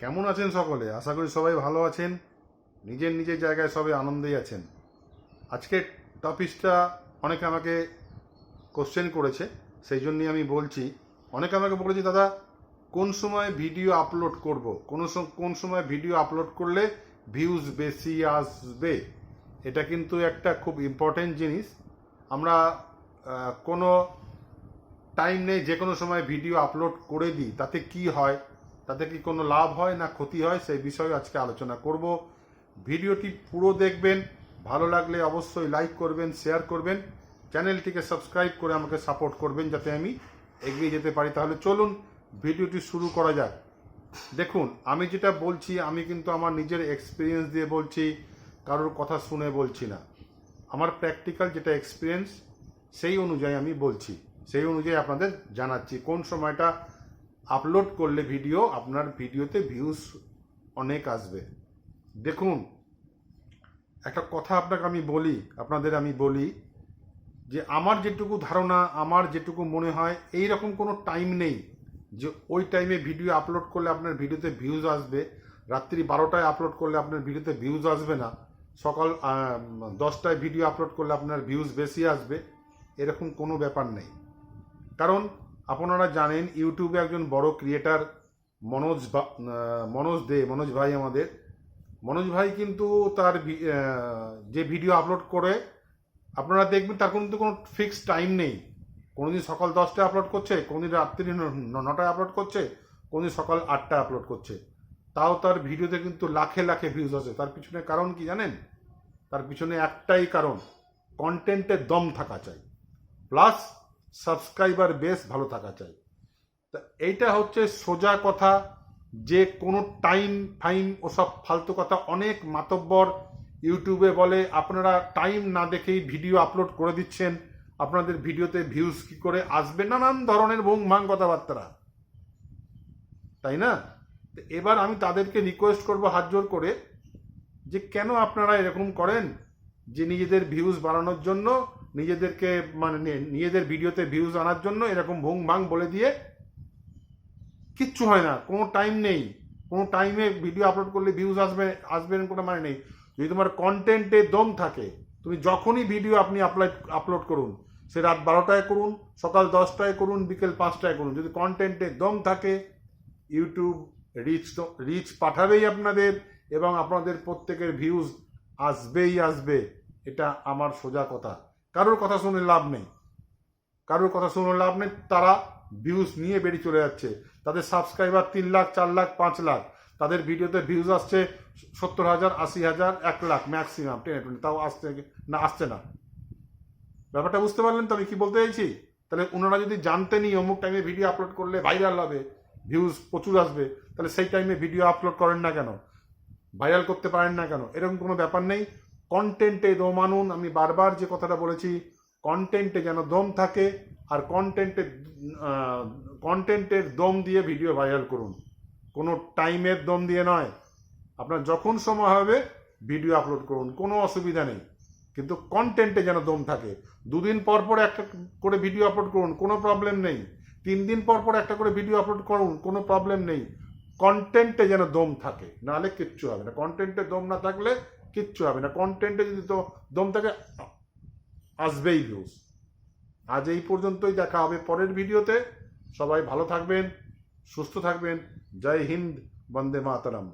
কেমন আছেন সকলে? আশা করি সবাই ভালো আছেন। নিজের নিজের জায়গায় সবাই আনন্দেই আছেন। আজকের টপিকটা অনেকে আমাকে কোশ্চেন করেছে, সেই জন্যই আমি বলছি, অনেকে আমাকে বলেছে, দাদা, কোন সময় ভিডিও আপলোড করব? কোন কোন সময় ভিডিও আপলোড করলে ভিউজ বেশি আসবে? এটা কিন্তু একটা খুব ইম্পর্টেন্ট জিনিস। আমরা কোনো টাইম নেই যে কোনো সময় ভিডিও আপলোড করে দিই, তাতে কি হয়? তাতে কি কোনো লাভ হয় না ক্ষতি হয় সেই বিষয়ে আজকে আলোচনা করব। ভিডিওটি পুরো দেখবেন, ভালো লাগলে অবশ্যই লাইক করবেন শেয়ার করবেন চ্যানেলটিকে সাবস্ক্রাইব করে আমাকে সাপোর্ট করবেন যাতে আমি এগিয়ে যেতে পারি। তাহলে চলুন ভিডিওটি শুরু করা যাক। দেখুন, আমি যেটা বলছি, আমি কিন্তু আমার নিজের এক্সপিরিয়েন্স দিয়ে বলছি, কারোর কথা শুনে বলছি না। আমার প্র্যাকটিক্যাল যেটা এক্সপিরিয়েন্স সেই অনুযায়ী আমি বলছি। সেই অনুযায়ী আপনাদের জানাচ্ছি। কোন সময়টা আপলোড করলে ভিডিও আপনার ভিডিওতে ভিউজ অনেক আসবে। দেখুন, একটা কথা আপনাকে আমি বলি, আপনাদের আমি বলি, যে আমার যেটুকু ধারণা, আমার যেটুকু মনে হয় এই রকম কোনো টাইম নেই যে ওই টাইমে ভিডিও আপলোড করলে আপনার ভিডিওতে ভিউজ আসবে, রাত্রি বারোটায় আপলোড করলে আপনার ভিডিওতে ভিউজ আসবে না, সকাল দশটায় ভিডিও আপলোড করলে আপনার ভিউজ বেশি আসবে, এরকম কোনো ব্যাপার নেই। কারণ আপনারা জানেন ইউটিউবে একজন বড় ক্রিয়েটার মনোজ মনোজ দে, মনোজ ভাই আমাদের। মনোজ ভাই কিন্তু তার যে ভিডিও আপলোড করে, আপনারা দেখবেন তার কিন্তু কোনো ফিক্সড টাইম নেই। কোনোদিন সকাল দশটায় আপলোড করছে, কোনোদিন রাত্রি নটায় আপলোড করছে, কোনোদিন সকাল আটটায় আপলোড করছে। তাও তার ভিডিওতে কিন্তু লাখে লাখে ভিউজ আছে তার পিছনে কারণ কি জানেন? তার পিছনে একটাই কারণ কন্টেন্টের দম থাকা চাই। প্লাস সাবস্ক্রাইবার বেস ভালো থাকা চাই। তা এইটা হচ্ছে সোজা কথা, যে কোনো টাইম ফাইম ওসব ফালতু কথা অনেক মাতব্বর ইউটিউবে বলে, আপনারা টাইম না দেখেই ভিডিও আপলোড করে দিচ্ছেন, আপনাদের ভিডিওতে ভিউজ কি করে আসবে, নানান ধরনের ভুং ভাং কথাবার্তারা তাই না? এবার আমি তাদেরকে রিকোয়েস্ট করব হাত জোর করে, যে কেন আপনারা এরকম করেন, যে নিজেদের ভিউজ বাড়ানোর জন্য নিজেদেরকে মানে নিজেদের ভিডিওতে ভিউজ আনার জন্য এরকম ভুং ভাং বলে দিয়ে কিচ্ছু হয় না, কোনো টাইম নেই। কোনো টাইমে ভিডিও আপলোড করলে ভিউজ আসবে আসবে এরকম কোনো মানে নেই। যদি তোমার কন্টেন্টে দম থাকে, তুমি যখনই ভিডিও আপনি আপলাই আপলোড করুন, সে রাত বারোটায় করুন, সকাল দশটায় করুন, বিকেল পাঁচটায় করুন, যদি কন্টেন্টে দম থাকে ইউটিউব রিচ রিচ পাঠাবেই আপনাদের এবং আপনাদের প্রত্যেকের ভিউজ আসবেই আসবে। এটা আমার সোজা কথা। কারোর কথা শুনে লাভ নেই। কারোর কথা শুনে লাভ নেই, তারা ভিউজ নিয়ে বেরিয়ে চলে যাচ্ছে। তাদের সাবস্ক্রাইবার তিন লাখ, চার লাখ, পাঁচ লাখ। তাদের ভিডিওতে ভিউজ আসছে সত্তর হাজার, আশি হাজার, এক লাখ ম্যাক্সিমাম টেনে টুনে। তাও আসছে না আসছে না। ব্যাপারটা বুঝতে পারলেন তো আমি কি বলতে চাইছি? তাহলে ওনারা যদি জানতেনই অমুক টাইমে ভিডিও আপলোড করলে ভাইরাল হবে ভিউজ প্রচুর আসবে, তাহলে সেই টাইমে ভিডিও আপলোড করেন না কেন? ভাইরাল করতে পারেন না কেন? এরকম কোনো ব্যাপার নেই। কন্টেন্টে দম আনুন। আমি বারবার যে কথাটা বলেছি কন্টেন্টে যেন দম থাকে আর কন্টেন্টে কন্টেন্টের দম দিয়ে ভিডিও ভাইরাল করুন। কোনো টাইমের দম দিয়ে নয়। আপনার যখন সময় হবে ভিডিও আপলোড করুন। কোনো অসুবিধা নেই। কিন্তু কন্টেন্টে যেন দম থাকে। দুদিন পর পর একটা করে ভিডিও আপলোড করুন। কোনো প্রবলেম নেই। তিন দিন পর পর একটা করে ভিডিও আপলোড করুন। কোনো প্রবলেম নেই। কন্টেন্টে যেন দম থাকে। নাহলে কিচ্ছু হবে না। কন্টেন্টে দম না থাকলে কিচ্ছু হবে না। কন্টেন্টে যদি তো দম থাকে, আসবেই ভিউজ আজ এই পর্যন্তই দেখা হবে পরের ভিডিওতে। সবাই ভালো থাকবেন, সুস্থ থাকবেন। জয় হিন্দ, বন্দে মাতরম।